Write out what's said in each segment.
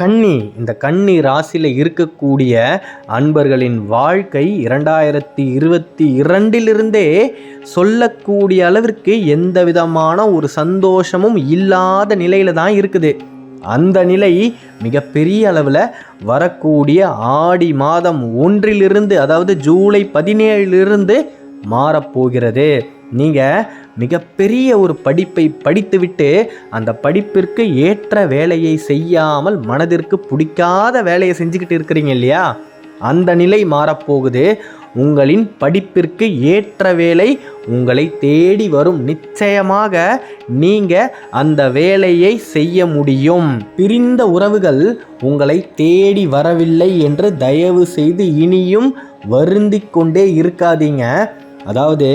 கன்னி இந்த கன்னி ராசியில் இருக்கக்கூடிய அன்பர்களின் வாழ்க்கை இரண்டாயிரத்தி இருபத்தி இரண்டிலிருந்தே சொல்லக்கூடிய அளவிற்கு எந்த விதமான ஒரு சந்தோஷமும் இல்லாத நிலையில் தான் இருக்குது. அந்த நிலை மிகப்பெரிய அளவில் வரக்கூடிய ஆடி மாதம் ஒன்றிலிருந்து அதாவது ஜூலை பதினேழிலிருந்து மாறப்போகிறது. நீங்கள் மிகப்பெரிய ஒரு படிப்பை படித்துவிட்டு அந்த படிப்பிற்கு ஏற்ற வேலையை செய்யாமல் மனதிற்கு பிடிக்காத வேலையை செஞ்சுக்கிட்டு இருக்கிறீங்க இல்லையா? அந்த நிலை மாறப்போகுது. உங்களின் படிப்பிற்கு ஏற்ற வேலை உங்களை தேடி வரும். நிச்சயமாக நீங்க அந்த வேலையை செய்ய முடியும். பிரிந்த உறவுகள் உங்களை தேடி வரவில்லை என்று தயவு செய்து இனியும் வருந்திக் கொண்டே இருக்காதீங்க. அதாவது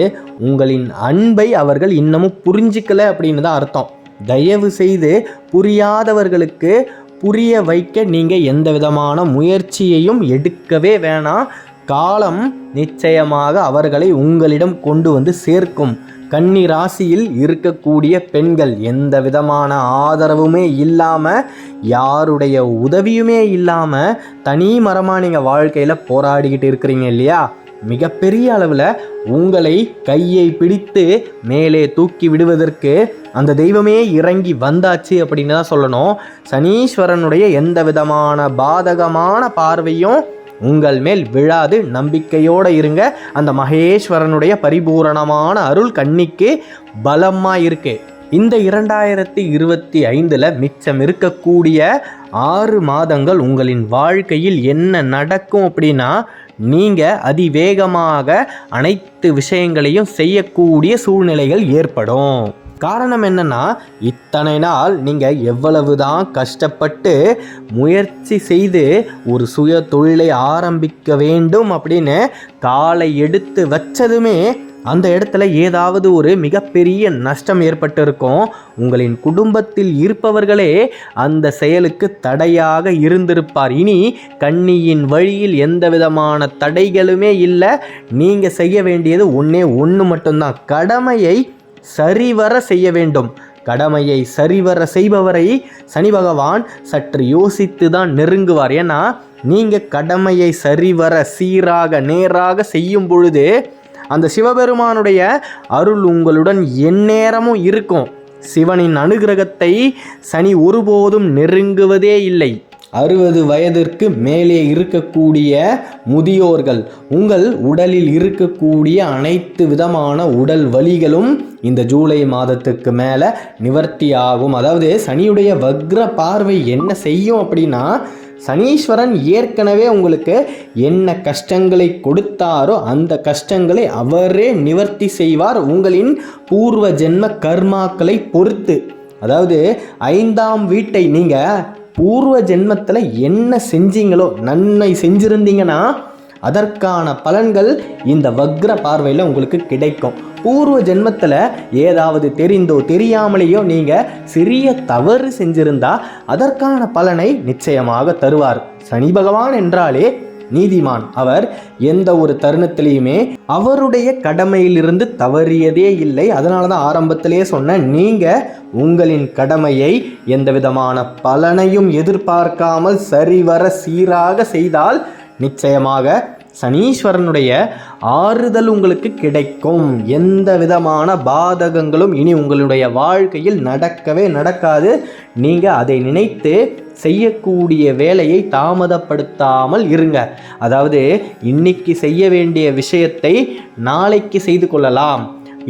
உங்களின் அன்பை அவர்கள் இன்னமும் புரிஞ்சிக்கல அப்படின்னு தான் அர்த்தம். தயவு செய்து புரியாதவர்களுக்கு புரிய வைக்க நீங்கள் எந்த விதமான முயற்சியையும் எடுக்கவே வேணாம். காலம் நிச்சயமாக அவர்களை உங்களிடம் கொண்டு வந்து சேர்க்கும். கன்னி ராசியில் இருக்கக்கூடிய பெண்கள் எந்த விதமான ஆதரவுமே இல்லாமல் யாருடைய உதவியுமே இல்லாமல் தனி மரமாக நீங்கள் வாழ்க்கையில் போராடிக்கிட்டு இருக்கிறீங்க இல்லையா? மிகப்பெரிய அளவில் உங்களை கையை பிடித்து மேலே தூக்கி விடுவதற்கு அந்த தெய்வமே இறங்கி வந்தாச்சு அப்படின்னு தான் சொல்லணும். சனீஸ்வரனுடைய எந்த விதமான பாதகமான பார்வையும் உங்கள் மேல் விழாது. நம்பிக்கையோடு இருங்க. அந்த மகேஸ்வரனுடைய பரிபூரணமான அருள் கண்ணிக்கு பலமாக இருக்கு. இந்த இரண்டாயிரத்தி இருபத்தி ஐந்தில் மிச்சம் இருக்கக்கூடிய ஆறு மாதங்கள் உங்களின் வாழ்க்கையில் என்ன நடக்கும் அப்படின்னா நீங்கள் அதிவேகமாக அனைத்து விஷயங்களையும் செய்யக்கூடிய சூழ்நிலைகள் ஏற்படும். காரணம் என்னன்னா இத்தனை நாள் நீங்கள் எவ்வளவு தான் கஷ்டப்பட்டு முயற்சி செய்து ஒரு சுய தொழிலை ஆரம்பிக்க வேண்டும் அப்படின்னு காலை எடுத்து வச்சதுமே அந்த இடத்துல ஏதாவது ஒரு மிகப்பெரிய நஷ்டம் ஏற்பட்டிருக்கும். உங்களின் குடும்பத்தில் இருப்பவர்களே அந்த செயலுக்கு தடையாக இருந்திருப்பார். இனி கண்ணியின் வழியில் எந்த விதமான தடைகளுமே இல்லை. நீங்கள் செய்ய வேண்டியது ஒன்றே ஒன்று மட்டும்தான். கடமையை சரிவர செய்ய வேண்டும். கடமையை சரிவர செய்பவரை சனி பகவான் சற்று யோசித்து தான் நெருங்குவார். ஏன்னா நீங்கள் கடமையை சரிவர சீராக நேராக செய்யும் பொழுது அந்த சிவபெருமானுடைய அருள் உங்களுடன் எந்நேரமும் இருக்கும். சிவனின் அனுகிரகத்தை சனி ஒருபோதும் நெருங்குவதே இல்லை. அறுபது வயதிற்கு மேலே இருக்கக்கூடிய முதியோர்கள் உங்கள் உடலில் இருக்கக்கூடிய அனைத்து விதமான உடல் வலிகளும் இந்த ஜூலை மாதத்துக்கு மேலே நிவர்த்தி ஆகும். அதாவது சனியுடைய வக்ர பார்வை என்ன செய்யும் அப்படின்னா சனீஸ்வரன் ஏற்கனவே உங்களுக்கு என்ன கஷ்டங்களை கொடுத்தாரோ அந்த கஷ்டங்களை அவரே நிவர்த்தி செய்வார். உங்களின் பூர்வ ஜென்ம கர்மாக்களை பொறுத்து. அதாவது ஐந்தாம் வீட்டை நீங்கள் பூர்வ ஜென்மத்தில் என்ன செஞ்சீங்களோ நன்மை செஞ்சுருந்தீங்கன்னா அதற்கான பலன்கள் இந்த வக்ர பார்வையில் உங்களுக்கு கிடைக்கும். பூர்வ ஜென்மத்தில் ஏதாவது தெரிந்தோ தெரியாமலேயோ நீங்கள் சிறிய தவறு செஞ்சிருந்தா அதற்கான பலனை நிச்சயமாக தருவார். சனி பகவான் என்றாலே நீதிமான். அவர் எந்த ஒரு தருணத்திலையுமே அவருடைய கடமையிலிருந்து தவறியதே இல்லை. அதனால தான் ஆரம்பத்திலே சொன்ன நீங்கள் உங்களின் கடமையை எந்த விதமான பலனையும் எதிர்பார்க்காமல் சரிவர சீராக செய்தால் நிச்சயமாக சனீஸ்வரனுடைய ஆறுதல் உங்களுக்கு கிடைக்கும். எந்த விதமான பாதகங்களும் இனி உங்களுடைய வாழ்க்கையில் நடக்கவே நடக்காது. நீங்கள் அதை நினைத்து செய்யக்கூடிய வேலையை தாமதப்படுத்தாமல் இருங்க. அதாவது இன்னைக்கு செய்ய வேண்டிய விஷயத்தை நாளைக்கு செய்து கொள்ளலாம்.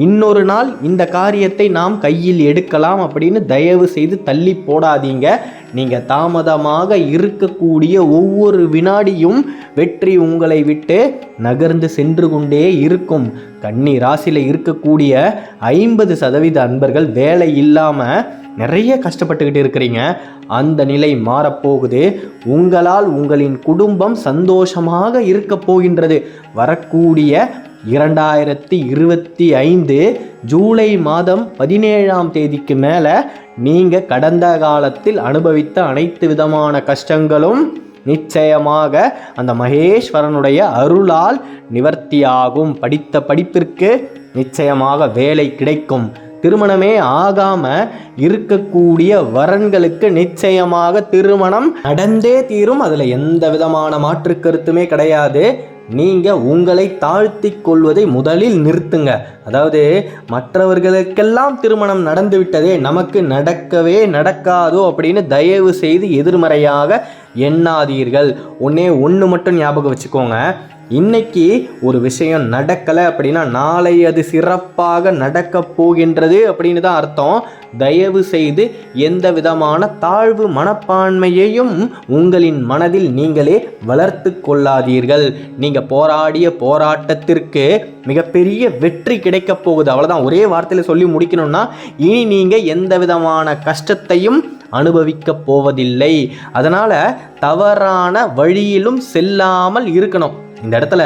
இன்னொரு நாள் இந்த காரியத்தை நாம் கையில் எடுக்கலாம் அப்படின்னு தயவு செய்து தள்ளி போடாதீங்க. நீங்கள் தாமதமாக இருக்கக்கூடிய ஒவ்வொரு வினாடியும் வெற்றி உங்களை விட்டு நகர்ந்து சென்று கொண்டே இருக்கும். கன்னி ராசியில் இருக்கக்கூடிய ஐம்பது சதவீத அன்பர்கள் வேலை இல்லாமல் நிறைய கஷ்டப்பட்டுக்கிட்டு இருக்கிறீங்க. அந்த நிலை மாறப்போகுது. உங்களால் உங்களின் குடும்பம் சந்தோஷமாக இருக்க போகின்றது. வரக்கூடிய இரண்டாயிரத்தி இருபத்தி ஐந்து ஜூலை மாதம் பதினேழாம் தேதிக்கு மேலே நீங்கள் கடந்த காலத்தில் அனுபவித்த அனைத்து விதமான கஷ்டங்களும் நிச்சயமாக அந்த மகேஸ்வரனுடைய அருளால் நிவர்த்தியாகும். படித்த படிப்பிற்கு நிச்சயமாக வேலை கிடைக்கும். திருமணமே ஆகாம இருக்கக்கூடிய வரன்களுக்கு நிச்சயமாக திருமணம் நடந்தே தீரும். அதில் எந்த விதமான மாற்று கருத்துமே கிடையாது. நீங்கள் உங்களை தாழ்த்தி கொள்வதை முதலில் நிறுத்துங்க. அதாவது மற்றவர்களுக்கெல்லாம் திருமணம் நடந்துவிட்டதே நமக்கு நடக்கவே நடக்காதோ அப்படின்னு தயவு செய்து எதிர்மறையாக எண்ணாதீர்கள். ஒன்னே ஒன்று மட்டும் ஞாபகம் வச்சுக்கோங்க. இன்னைக்கு ஒரு விஷயம் நடக்கலை அப்படின்னா நாளை அது சிறப்பாக நடக்க போகின்றது அப்படின்னு தான் அர்த்தம். தயவு செய்து எந்த விதமான தாழ்வு மனப்பான்மையையும் உங்களின் மனதில் நீங்களே வளர்த்து கொள்ளாதீர்கள். நீங்கள் போராடிய போராட்டத்திற்கு மிகப்பெரிய வெற்றி கிடைக்க போகுது. அவ்வளோதான் ஒரே வார்த்தையில் சொல்லி முடிக்கணும்னா இனி நீங்கள் எந்த விதமான கஷ்டத்தையும் அனுபவிக்க போவதில்லை. அதனால் தவறான வழியிலும் செல்லாமல் இருக்கணும். இந்த இடத்துல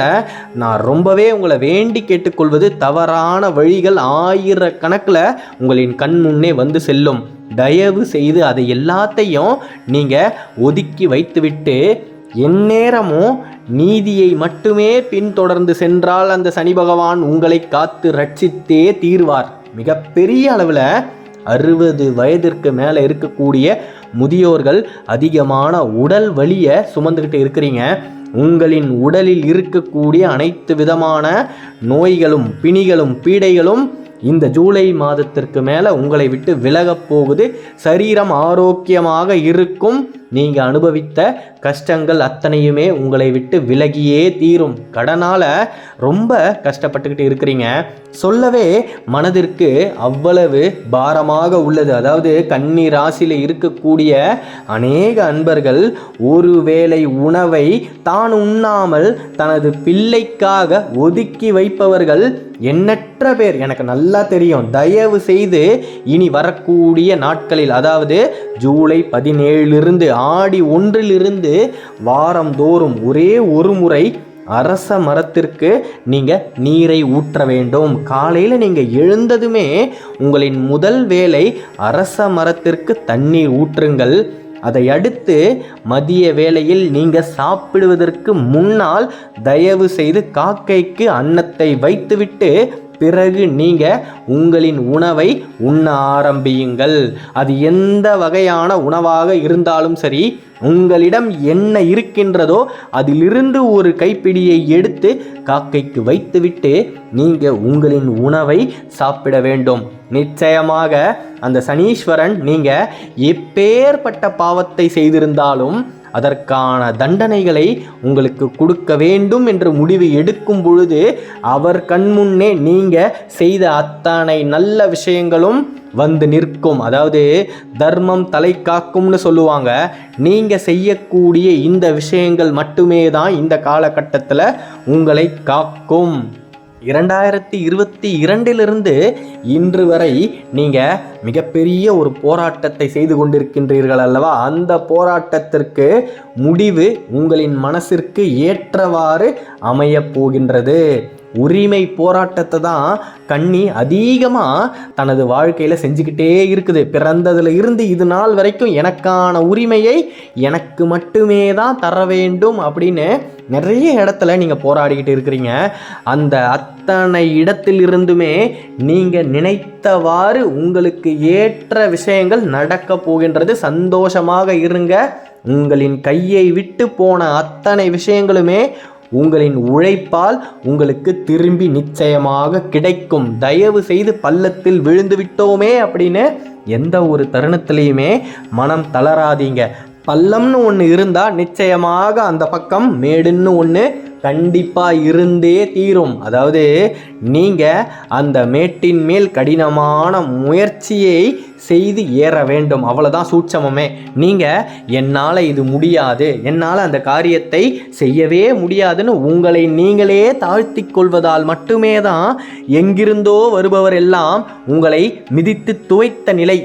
நான் ரொம்பவே உங்களை வேண்டி கேட்டுக்கொள்வது தவறான வழிகள் ஆயிரக்கணக்கில் உங்களின் கண் முன்னே வந்து செல்லும். தயவு செய்து அதை எல்லாத்தையும் நீங்கள் ஒதுக்கி வைத்துவிட்டு எந்நேரமும் நீதியை மட்டுமே பின்தொடர்ந்து சென்றால் அந்த சனி பகவான் உங்களை காத்து ரட்சித்தே தீர்வார். மிகப்பெரிய அளவில் அறுபது வயதிற்கு மேலே இருக்கக்கூடிய முதியோர்கள் அதிகமான உடல் வலியை சுமந்துக்கிட்டு இருக்கிறீங்க. உங்களின் உடலில் இருக்கக்கூடிய அனைத்து விதமான நோய்களும் பிணிகளும் பீடைகளும் இந்த ஜூலை மாதத்திற்கு மேலே உங்களை விட்டு விலகப் போகுது. சரீரம் ஆரோக்கியமாக இருக்கும். நீங்கள் அனுபவித்த கஷ்டங்கள் அத்தனையுமே உங்களை விட்டு விலகியே தீரும். கடனால் ரொம்ப கஷ்டப்பட்டுக்கிட்டு இருக்கிறீங்க. சொல்லவே மனதிற்கு அவ்வளவு பாரமாக உள்ளது. அதாவது கன்னி ராசியில் இருக்கக்கூடிய அநேக அன்பர்கள் ஒருவேளை உணவை தான் உண்ணாமல் தனது பிள்ளைக்காக ஒதுக்கி வைப்பவர்கள் எண்ணற்ற பேர். எனக்கு நல்லா தெரியும். தயவு செய்து இனி வரக்கூடிய நாட்களில் அதாவது ஜூலை பதினேழிலிருந்து ஆடி ஒன்றிலிருந்து வாரந்தோறும் ஒரே ஒரு முறை அரச மரத்திற்கு நீங்கள் நீரை ஊற்ற வேண்டும். காலையில் நீங்கள் எழுந்ததுமே உங்களின் முதல் வேலை அரச மரத்திற்கு தண்ணீர் ஊற்றுங்கள். அதை அடுத்து மதிய வேளையில் நீங்கள் சாப்பிடுவதற்கு முன்னால் தயவு செய்து காக்கைக்கு அன்னத்தை வைத்துவிட்டு பிறகு நீங்கள் உங்களின் உணவை உண்ண ஆரம்பியுங்கள். அது எந்த வகையான உணவாக இருந்தாலும் சரி உங்களிடம் என்ன இருக்கின்றதோ அதிலிருந்து ஒரு கைப்பிடியை எடுத்து காக்கைக்கு வைத்துவிட்டு நீங்கள் உங்களின் உணவை சாப்பிட வேண்டும். நிச்சயமாக அந்த சனீஸ்வரன் நீங்கள் எப்பேற்பட்ட பாவத்தை செய்திருந்தாலும் அதற்கான தண்டனைகளை உங்களுக்கு கொடுக்க வேண்டும் என்று முடிவு எடுக்கும் பொழுது அவர் கண்முன்னே நீங்கள் செய்த அத்தனை நல்ல விஷயங்களும் வந்து நிற்கும். அதாவது தர்மம் தலை காக்கும்னு சொல்லுவாங்க. நீங்கள் செய்யக்கூடிய இந்த விஷயங்கள் மட்டுமே தான் இந்த காலகட்டத்தில் உங்களை காக்கும். இரண்டாயிரத்தி இருபத்தி இரண்டிலிருந்து இன்று வரை நீங்கள் மிகப்பெரிய ஒரு போராட்டத்தை செய்து கொண்டிருக்கின்றீர்கள் அல்லவா? அந்த போராட்டத்திற்கு முடிவு உங்களின் மனசிற்கு ஏற்றவாறு அமையப் போகின்றது. உரிமை போராட்டத்தை தான் கண்ணி அதிகமாக தனது வாழ்க்கையில் செஞ்சுக்கிட்டே இருக்குது. பிறந்ததில் இருந்து இது நாள் வரைக்கும் எனக்கான உரிமையை எனக்கு மட்டுமே தான் தர வேண்டும் அப்படின்னு நிறைய இடத்துல நீங்கள் போராடிக்கிட்டு இருக்கிறீங்க. அந்த அத்தனை இடத்திலிருந்துமே நீங்கள் நினைத்தவாறு உங்களுக்கு ஏற்ற விஷயங்கள் நடக்க போகின்றது. சந்தோஷமாக இருங்க. உங்களின் கையை விட்டு போன அத்தனை விஷயங்களுமே உங்களின் உழைப்பால் உங்களுக்கு திரும்பி நிச்சயமாக கிடைக்கும். தயவு செய்து பள்ளத்தில் விழுந்து விட்டோமே அப்படின்னு எந்த ஒரு தருணத்திலையுமே மனம் தளராதீங்க. பள்ளம்னு ஒன்று இருந்தால் நிச்சயமாக அந்த பக்கம் மேடுன்னு ஒன்று கண்டிப்பாக இருந்தே தீரும். அதாவது நீங்கள் அந்த மேட்டின் மேல் கடினமான முயற்சியை செய்து ஏற வேண்டும். அவ்வளோதான் சூட்சமமே. நீங்கள் என்னால் இது முடியாது. என்னால் அந்த காரியத்தை செய்யவே முடியாதுன்னு உங்களை நீங்களே தாழ்த்தி கொள்வதால் மட்டுமே தான் எங்கிருந்தோ வருபவர் எல்லாம் உங்களை மிதித்து துவைத்த நிலை.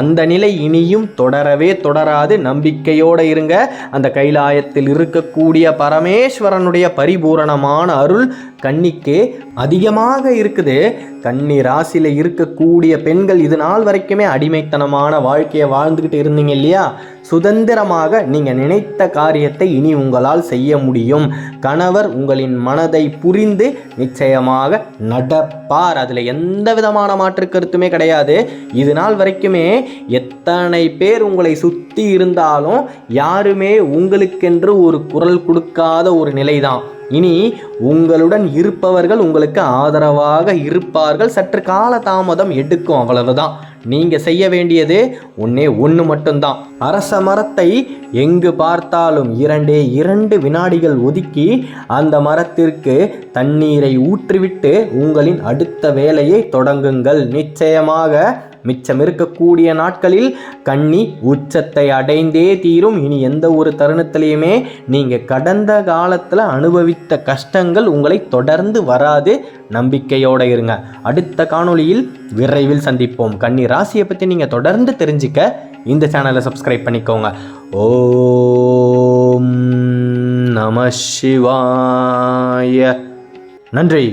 அந்த நிலை இனியும் தொடரவே தொடராது. நம்பிக்கையோடு இருங்க. அந்த கைலாயத்தில் இருக்கக்கூடிய பரமேஸ்வரனுடைய பரிபூரணமான அருள் கண்ணிக்கே அதிகமாக இருக்குது. கன்னி ராசியில் இருக்கக்கூடிய பெண்கள் இது நாள் வரைக்குமே அடிமைத்தனமான வாழ்க்கையை வாழ்ந்துக்கிட்டு இருந்தீங்க இல்லையா? சுதந்திரமாக நீங்கள் நினைத்த காரியத்தை இனி உங்களால் செய்ய முடியும். கணவர் உங்களின் மனதை புரிந்து நிச்சயமாக நடப்பார். அதில் எந்த விதமான மாற்று கருத்துமே கிடையாது. இது நாள் வரைக்குமே எத்தனை பேர் உங்களை சுற்றி இருந்தாலும் யாருமே உங்களுக்கென்று ஒரு குரல் கொடுக்காத ஒரு நிலைதான். இனி உங்களுடன் இருப்பவர்கள் உங்களுக்கு ஆதரவாக இருப்பார்கள். சற்று கால தாமதம் எடுக்கும் அவ்வளவுதான். நீங்க செய்ய வேண்டியது ஒன்னே ஒன்று மட்டும்தான். அரச மரத்தை எங்கு பார்த்தாலும் இரண்டே இரண்டு வினாடிகள் ஒதுக்கி அந்த மரத்திற்கு தண்ணீரை ஊற்றிவிட்டு உங்களின் அடுத்த வேலையை தொடங்குங்கள். நிச்சயமாக மிச்சம் இருக்கக்கூடிய நாட்களில் கன்னி உச்சத்தை அடைந்தே தீரும். இனி எந்த ஒரு தருணத்திலையுமே நீங்கள் கடந்த காலத்தில் அனுபவித்த கஷ்டங்கள் உங்களை தொடர்ந்து வராது. நம்பிக்கையோடு இருங்க. அடுத்த காணொளியில் விரைவில் சந்திப்போம். கன்னி ராசியை பற்றி நீங்கள் தொடர்ந்து தெரிஞ்சுக்க இந்த சேனலை சப்ஸ்கிரைப் பண்ணிக்கோங்க. ஓம் நம சிவாய. நன்றி.